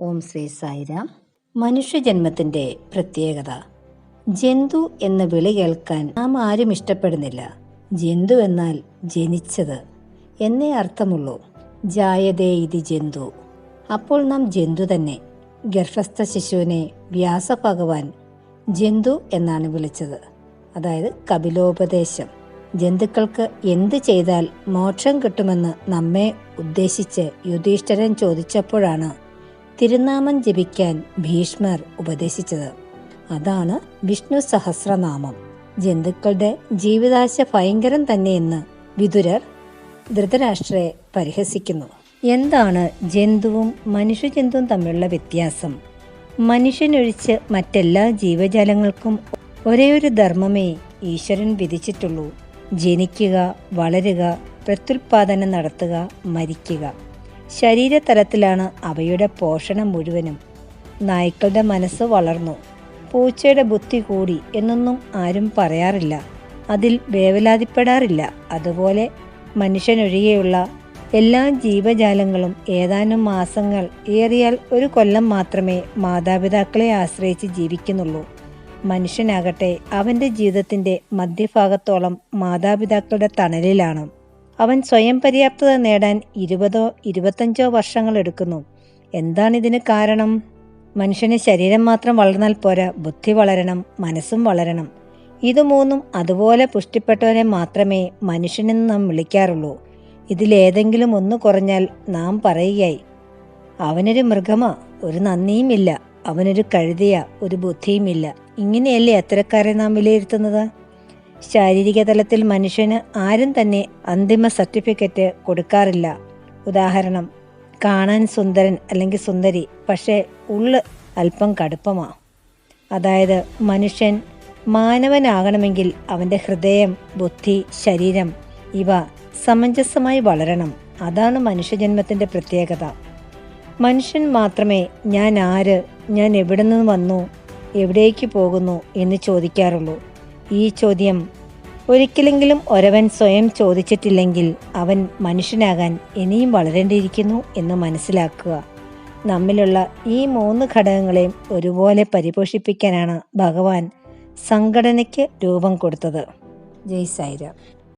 ഓം ശ്രീ സായിരാം. മനുഷ്യജന്മത്തിന്റെ പ്രത്യേകത. ജന്തു എന്ന വിളി കേൾക്കാൻ നാം ആരും ഇഷ്ടപ്പെടുന്നില്ല. ജന്തു എന്നാൽ ജനിച്ചത് എന്നേ അർത്ഥമുള്ളൂ. ജായതേ ഇതി ജന്തു. അപ്പോൾ നാം ജന്തു തന്നെ. ഗർഭസ്ഥ ശിശുവിനെ വ്യാസ ഭഗവാൻ ജന്തു എന്നാണ് വിളിച്ചത്. അതായത് കപിലോപദേശം. ജന്തുക്കൾക്ക് എന്ത് ചെയ്താൽ മോക്ഷം കിട്ടുമെന്ന് നമ്മെ ഉദ്ദേശിച്ച് യുധിഷ്ഠരൻ ചോദിച്ചപ്പോഴാണ് തിരുനാമം ജപിക്കാൻ ഭീഷ്മർ ഉപദേശിച്ചത്. അതാണ് വിഷ്ണു സഹസ്രനാമം. ജന്തുക്കളുടെ ജീവിതാശ ഭയങ്കരം തന്നെയെന്ന് വിതുരർ ധൃതരാഷ്ട്രയെ പരിഹസിക്കുന്നു. എന്താണ് ജന്തുവും മനുഷ്യജന്തുവും തമ്മിലുള്ള വ്യത്യാസം? മനുഷ്യനൊഴിച്ച് മറ്റെല്ലാ ജീവജാലങ്ങൾക്കും ഒരേയൊരു ഒരു ധർമ്മമേ ഈശ്വരൻ വിധിച്ചിട്ടുള്ളൂ. ജനിക്കുക വളരുക പ്രത്യുൽപാദനം നടത്തുക മരിക്കുക. ശരീരതലത്തിലാണ് അവയുടെ പോഷണം മുഴുവനും. നായ്ക്കളുടെ മനസ്സ് വളർന്നു. പൂച്ചയുടെ ബുദ്ധി കൂടി എന്നൊന്നും ആരും പറയാറില്ല. അതിൽ വേവലാതിപ്പെടാറില്ല. അതുപോലെ മനുഷ്യനൊഴികെയുള്ള എല്ലാ ജീവജാലങ്ങളും ഏതാനും മാസങ്ങൾ ഏറിയാൽ ഒരു കൊല്ലം മാത്രമേ മാതാപിതാക്കളെ ആശ്രയിച്ച് ജീവിക്കുന്നുള്ളൂ. മനുഷ്യനാകട്ടെ അവന്റെ ജീവിതത്തിന്റെ മധ്യഭാഗത്തോളം മാതാപിതാക്കളുടെ തണലിലാണ്. അവൻ സ്വയം പര്യാപ്തത നേടാൻ ഇരുപതോ ഇരുപത്തഞ്ചോ വർഷങ്ങൾ എടുക്കുന്നു. എന്താണിതിന് കാരണം? മനുഷ്യന് ശരീരം മാത്രം വളർന്നാൽ പോരാ ബുദ്ധി വളരണം മനസ്സും വളരണം. ഇത് മൂന്നും അതുപോലെ പുഷ്ടിപ്പെട്ടവനെ മാത്രമേ മനുഷ്യനെന്ന് നാം വിളിക്കാറുള്ളൂ. ഇതിലേതെങ്കിലും ഒന്ന് കുറഞ്ഞാൽ നാം പറയുകയായി അവനൊരു മൃഗമാ ഒരു നന്ദിയുമില്ല അവനൊരു കഴുതിയ ഒരു ബുദ്ധിയുമില്ല ഇങ്ങനെയല്ലേ അത്തരക്കാരെ നാം വിലയിരുത്തുന്നത്? ശാരീരിക തലത്തിൽ മനുഷ്യന് ആരും തന്നെ അന്തിമ സർട്ടിഫിക്കറ്റ് കൊടുക്കാറില്ല. ഉദാഹരണം കാണാൻ സുന്ദരൻ അല്ലെങ്കിൽ സുന്ദരി പക്ഷേ ഉള്ള് അല്പം കടുപ്പമാ. അതായത് മനുഷ്യൻ മാനവനാകണമെങ്കിൽ അവന്റെ ഹൃദയം ബുദ്ധി ശരീരം ഇവ സമഞ്ജസമായി വളരണം. അതാണ് മനുഷ്യജന്മത്തിന്റെ പ്രത്യേകത. മനുഷ്യൻ മാത്രമേ ഞാൻ ആര് ഞാൻ എവിടെ നിന്ന് വന്നു എവിടേക്ക് പോകുന്നു എന്ന് ചോദിക്കാറുള്ളൂ. ഈ ചോദ്യം ഒരിക്കലെങ്കിലും ഒരവൻ സ്വയം ചോദിച്ചിട്ടില്ലെങ്കിൽ അവൻ മനുഷ്യനാകാൻ ഇനിയും വളരേണ്ടിയിരിക്കുന്നു എന്ന് മനസ്സിലാക്കുക. നമ്മിലുള്ള ഈ മൂന്ന് ഘടകങ്ങളെയും ഒരുപോലെ പരിപോഷിപ്പിക്കാനാണ് ഭഗവാൻ സംഘടനയ്ക്ക് രൂപം കൊടുത്തത്. ജയ് സായിരാം.